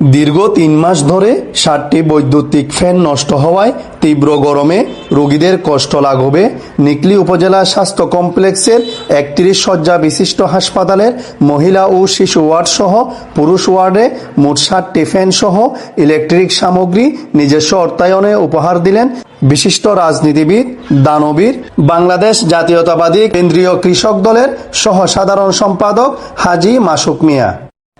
দীর্ঘ তিন মাস ধরে ষাটটি বৈদ্যুতিক ফ্যান নষ্ট হওয়ায় তীব্র গরমে রোগীদের কষ্ট লাঘবে। নিকলি উপজেলা স্বাস্থ্য কমপ্লেক্সের একত্রিশ শয্যা বিশিষ্ট হাসপাতালের মহিলা ও শিশু ওয়ার্ড সহ পুরুষ ওয়ার্ডে মোট ষাটটি ফ্যান সহ ইলেকট্রিক সামগ্রী নিজস্ব অর্থায়নে উপহার দিলেন বিশিষ্ট রাজনীতিবিদ, দানবীর, বাংলাদেশ জাতীয়তাবাদী কেন্দ্রীয় কৃষক দলের সহ সাধারণ সম্পাদক হাজি মাসুক মিয়া।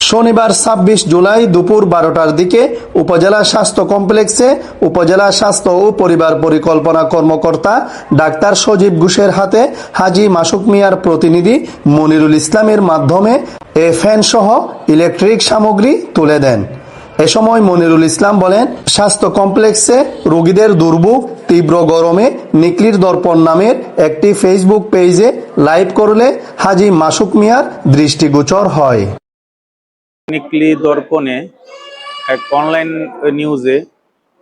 শনিবার ছাব্বিশ জুলাই দুপুর বারোটার দিকে উপজেলা স্বাস্থ্য কমপ্লেক্সে উপজেলা স্বাস্থ্য ও পরিবার পরিকল্পনা কর্মকর্তা ডাক্তার সজীব ঘোষের হাতে হাজি মাসুক মিয়ার প্রতিনিধি মনিরুল ইসলামের মাধ্যমে এ ফ্যান সহ ইলেকট্রিক সামগ্রী তুলে দেন। এ সময় মনিরুল ইসলাম বলেন, স্বাস্থ্য কমপ্লেক্সে রোগীদের দুর্ভোগ, তীব্র গরমে নিকলির দর্পণ নামের একটি ফেসবুক পেজে লাইভ করলে হাজি মাসুক মিয়ার দৃষ্টিগোচর হয়। নিকলি দর্পণে এক অনলাইন নিউজে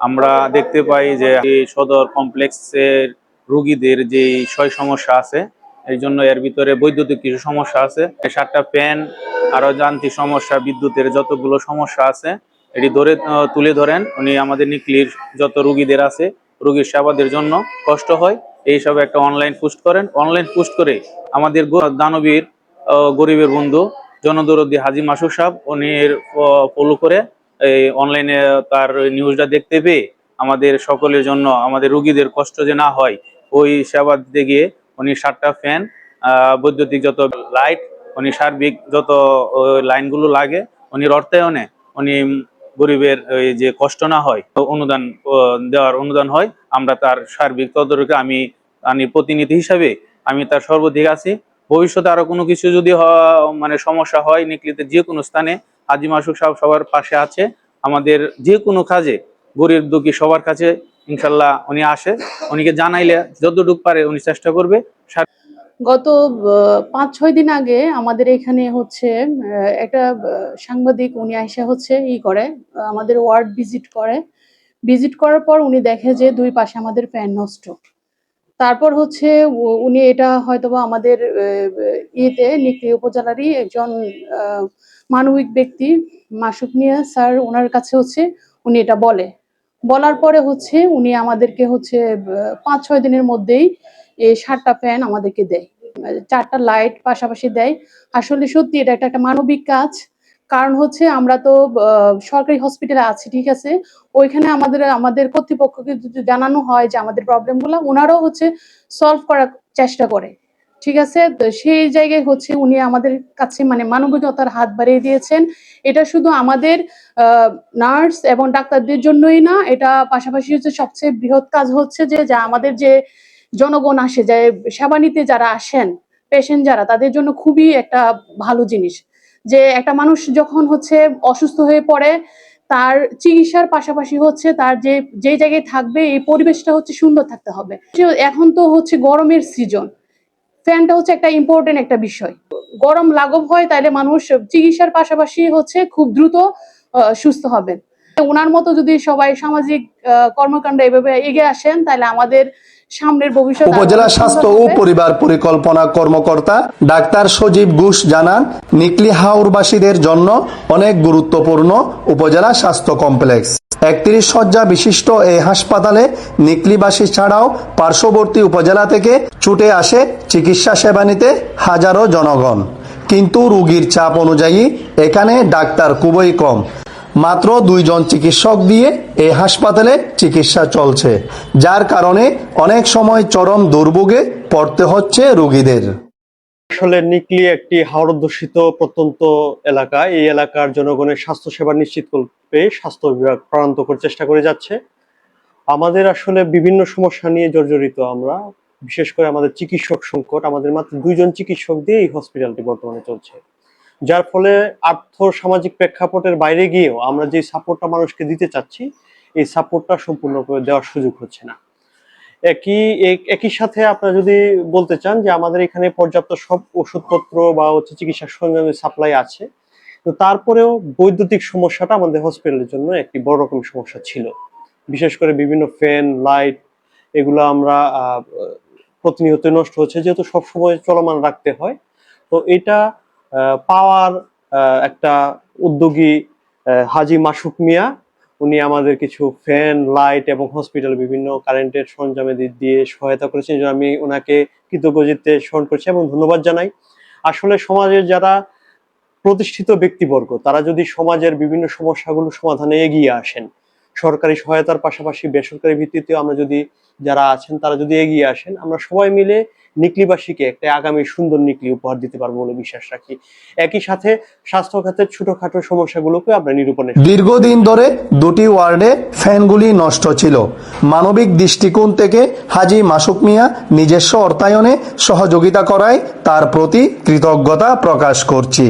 আমরা দেখতে পাই যে সদর কমপ্লেক্সের রুগীদের যে ক্ষয় সমস্যা আছে এই জন্য এর ভিতরে বৈদ্যুতিক কিছু সমস্যা আছে। সাতটা ফ্যান আরও যান্ত্রিক সমস্যা, বিদ্যুতের যতগুলো সমস্যা আছে, এটি ধরে তুলে ধরেন। উনি আমাদের নিকলির যত রুগীদের আছে, রুগীর সেবাদের জন্য কষ্ট হয়। এইসব একটা অনলাইন পোস্ট করেন। অনলাইন পোস্ট করে আমাদের দানবীর গরিবের বন্ধু জনদরদি হাজি মাসুক সাহেব, উনি ফলো করে এই অনলাইনে তার নিউজটা দেখতে পেয়ে আমাদের সকলের জন্য, আমাদের রুগীদের কষ্ট যে না হয়, ওই সেবা দিতে গিয়ে উনি সাতটা ফ্যান বৈদ্যুতিক যত লাইট উনি সার্বিক যত লাইনগুলো লাগে, উনি অর্থায়নে উনি গরিবের যে কষ্ট না হয়, অনুদান দেওয়ার অনুদান হয়, আমরা তার সার্বিক তদারকি আমি আমি প্রতিনিধি হিসাবে আমি তার সর্বাধিক আছি। ভবিষ্যতে আরও কোনো কিছু যদি মানে সমস্যা হয় নিকলিতে যে কোনো স্থানে আজিম মাসুক সাহেব সবার পাশে আছে, আমাদের যে কোনো কাজে গরিব দুঃখী সবার কাছে ইনশাল্লাহ উনি আসে। উনিকে জানাইলে যতটুকু পারে উনি চেষ্টা করবে। গত পাঁচ, ছয় দিন আগে আমাদের এখানে হচ্ছে একটা সাংবাদিক উনি এসে হচ্ছে ই করে, আমাদের ওয়ার্ড ভিজিট করে। ভিজিট করার পর উনি দেখে যে দুই পাশে আমাদের ফ্যান নষ্ট। তারপর হচ্ছে উনি এটা হয়তোবা আমাদের ইয়েতে, নিকলি উপজেলারই একজন মানবিক ব্যক্তি মাসুক মিয়া স্যার ওনার কাছে হচ্ছে উনি এটা বলে। বলার পরে হচ্ছে উনি আমাদেরকে হচ্ছে পাঁচ ছয় দিনের মধ্যেই এই সাতটা ফ্যান আমাদেরকে দেয়। চারটা লাইট পাশাপাশি দেয়। আসলে সত্যি এটা একটা মানবিক কাজ। কারণ হচ্ছে আমরা তো সরকারি হসপিটালে আছি, ঠিক আছে? ওইখানে আমাদের আমাদের কর্তৃপক্ষকে জানানো হয় যে আমাদের প্রবলেমগুলো ওনারাও হচ্ছে সলভ করার চেষ্টা করে, ঠিক আছে? সেই জায়গায় হচ্ছে উনি আমাদের কাছে মানে মানবিকতার হাত বাড়িয়ে দিয়েছেন। এটা শুধু আমাদের নার্স এবং ডাক্তারদের জন্যই না, এটা পাশাপাশি হচ্ছে সবচেয়ে বৃহৎ কাজ হচ্ছে যে, যা আমাদের যে জনগণ আসে, যে সেবা নিতে যারা আসেন পেশেন্ট যারা, তাদের জন্য খুবই একটা ভালো জিনিস। যে একটা মানুষ যখন হচ্ছে অসুস্থ হয়ে পড়ে, তার চিকিৎসার পাশাপাশি হচ্ছে তার যে যে জায়গায় থাকবে, এই পরিবেশটা হচ্ছে সুন্দর থাকতে হবে। এখন তো হচ্ছে গরমের সিজন ফ্যানটা হচ্ছে একটা ইম্পর্টেন্ট একটা বিষয়। গরম লাঘব হয় তাহলে মানুষ চিকিৎসার পাশাপাশি হচ্ছে খুব দ্রুত সুস্থ হবেন। ওনার মতো যদি সবাই সামাজিক কর্মকাণ্ডে এভাবে এগিয়ে আসেন তাহলে আমাদের সামনের ভবিষ্যৎ উপজেলা স্বাস্থ্য ও পরিবার পরিকল্পনা কর্মকর্তা ডাক্তার সজীব ঘোষ জানান নিকলি হাওরবাসীদের জন্য অনেক গুরুত্বপূর্ণ উপজেলা স্বাস্থ্য কমপ্লেক্স। একত্রিশ শয্যা বিশিষ্ট এই হাসপাতালে নিকলিবাসী ছাড়াও পার্শ্ববর্তী উপজেলা থেকে ছুটে আসে চিকিৎসা সেবা নিতে হাজারো জনগণ। কিন্তু রোগীর চাপ অনুযায়ী এখানে ডাক্তার খুবই কম। মাত্র দুইজন চিকিৎসক দিয়ে এই হাসপাতালে চিকিৎসা চলছে, যার কারণে অনেক সময় চরম দুর্ভোগে পড়তে হচ্ছে রোগীদের। আসলে নিকলি একটি হাওড় দূষিত প্রত্যন্ত এলাকা। এই এলাকার জনগণের স্বাস্থ্য সেবা নিশ্চিত করতে স্বাস্থ্য বিভাগ প্রাণান্ত করে চেষ্টা করে যাচ্ছে। আমাদের আসলে বিভিন্ন সমস্যা নিয়ে জর্জরিত আমরা। বিশেষ করে আমাদের চিকিৎসক সংকট, আমাদের মাত্র দুইজন চিকিৎসক দিয়ে এই হসপিটালটি বর্তমানে চলছে। যার ফলে আর্থ সামাজিক প্রেক্ষাপটের বাইরে গিয়েও আমরা যে সাপোর্টটা মানুষকে দিতে চাচ্ছি, এই সাপোর্টটা সম্পূর্ণ করে দেওয়ার সুযোগ হচ্ছে না। একই, এক- একই সাথে আপনারা যদি বলতে চান যে আমাদের এখানে পর্যাপ্ত সব ওষুধপত্র বা হচ্ছে চিকিৎসা সরঞ্জামের সাপ্লাই আছে, তো তারপরেও বৈদ্যুতিক সমস্যাটা আমাদের হসপিটালের জন্য একটি বড় রকম সমস্যা ছিল। বিশেষ করে বিভিন্ন ফ্যান লাইট এগুলো আমরা প্রতিনিয়ত নষ্ট হচ্ছে, যেহেতু সবসময় চলমান রাখতে হয়। তো এটা পাওয়ার একটা উদ্যোগী হাজি মাসুক মিয়া। উনি আমাদের কিছু ফ্যান, লাইট এবং হসপিটাল বিভিন্ন কারেন্টের সরঞ্জামে দিয়ে সহায়তা করেছেন আমি ওনাকে কৃতজ্ঞজিতে স্মরণ করছি এবং ধন্যবাদ জানাই। আসলে সমাজের যারা প্রতিষ্ঠিত ব্যক্তিবর্গ, তারা যদি সমাজের বিভিন্ন সমস্যাগুলো সমাধানে এগিয়ে আসেন সরকারি সহায়তার পাশাপাশি বেসরকারি ভিত্তিতে আমরা যদি যারা আছেন, তারা যদি এগিয়ে আসেন, আমরা সবাই মিলে নিকলিবাসীকে একটা আগামী সুন্দর নিকলি উপহার দিতে পারব বলে বিশ্বাস রাখি। একই সাথে স্বাস্থ্য খাতের ছোটখাটো সমস্যাগুলোকে আমরা নিরূপণে দীর্ঘদিন ধরে দুটি ওয়ার্ডে ফ্যানগুলি নষ্ট ছিল। মানবিক দৃষ্টিকোণ থেকে হাজি মাসুক মিয়া নিজস্ব অর্থায়নে সহযোগিতা করায় তার প্রতি কৃতজ্ঞতা প্রকাশ করছি।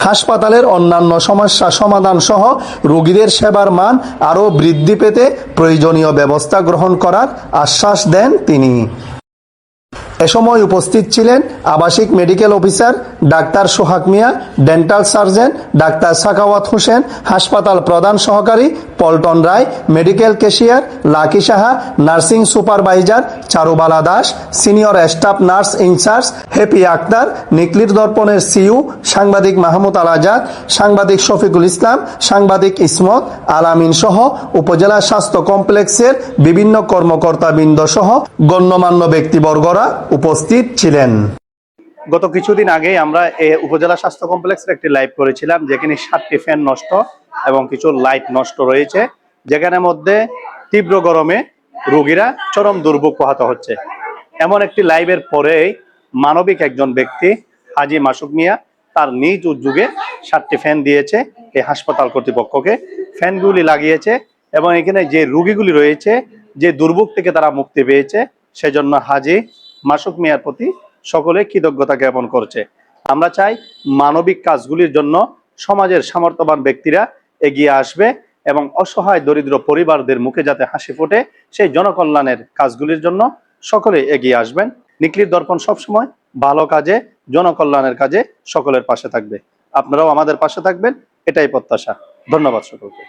হাসপাতালের অন্যান্য সমস্যা সমাধান সহ রোগীদের সেবার মান আরও বৃদ্ধি পেতে প্রয়োজনীয় ব্যবস্থা গ্রহণ করার আশ্বাস দেন তিনি। এ সময় উপস্থিত ছিলেন আবাসিক medical officer doctor Sohag Mia dental surgeon doctor Sakawat Hossain, হাসপাতাল প্রধান সহকারী Paltan Roy medical cashier Lucky Saha nursing supervisor Charubala Das senior staff nurse incharge Happy Akter, নিকলির দর্পণের সিইউ সাংবাদিক মাহমুদ আল আজাদ, সাংবাদিক শফিকুল ইসলাম, সাংবাদিক ইসমত আলামিন সহ উপজেলা স্বাস্থ্য কমপ্লেক্সের বিভিন্ন কর্মকর্তাবৃন্দ সহ গণ্যমান্য ব্যক্তিবর্গরা উপস্থিত ছিলেন। গত কিছুদিন আগে আমরা উপজেলা স্বাস্থ্য কমপ্লেক্সের একটি লাইভ করেছিলাম, যেখানে সাতটি ফ্যান নষ্ট এবং কিছু লাইট নষ্ট রয়েছে যেখানে মধ্যে তীব্র গরমে রোগীরা চরম দুর্ভোগ পোহাতে হচ্ছে। এমন একটি লাইভের পরেই মানবিক একজন ব্যক্তি, হাজি মাসুক মিয়া, তার নিজ উদ্যোগে সাতটি ফ্যান দিয়েছে এই হাসপাতাল কর্তৃপক্ষকে। ফ্যানগুলি লাগিয়েছে এবং এখানে যে রুগীগুলি রয়েছে, যে দুর্ভোগ থেকে তারা মুক্তি পেয়েছে, সেজন্য হাজি মাসুক মিয়ার প্রতি সকলে কৃতজ্ঞতা জ্ঞাপন করছে। আমরা চাই মানবিক কাজগুলির জন্য সমাজের সামর্থ্যবান ব্যক্তিরা এগিয়ে আসবে এবং অসহায় দরিদ্র পরিবারদের মুখে যাতে হাসি ফোটে, সেই জনকল্যাণের কাজগুলির জন্য সকলে এগিয়ে আসবেন। নিকলির দর্পণ সবসময় ভালো কাজে, জনকল্যাণের কাজে সকলের পাশে থাকবে। আপনারাও আমাদের পাশে থাকবেন, এটাই প্রত্যাশা। ধন্যবাদ সকলকে।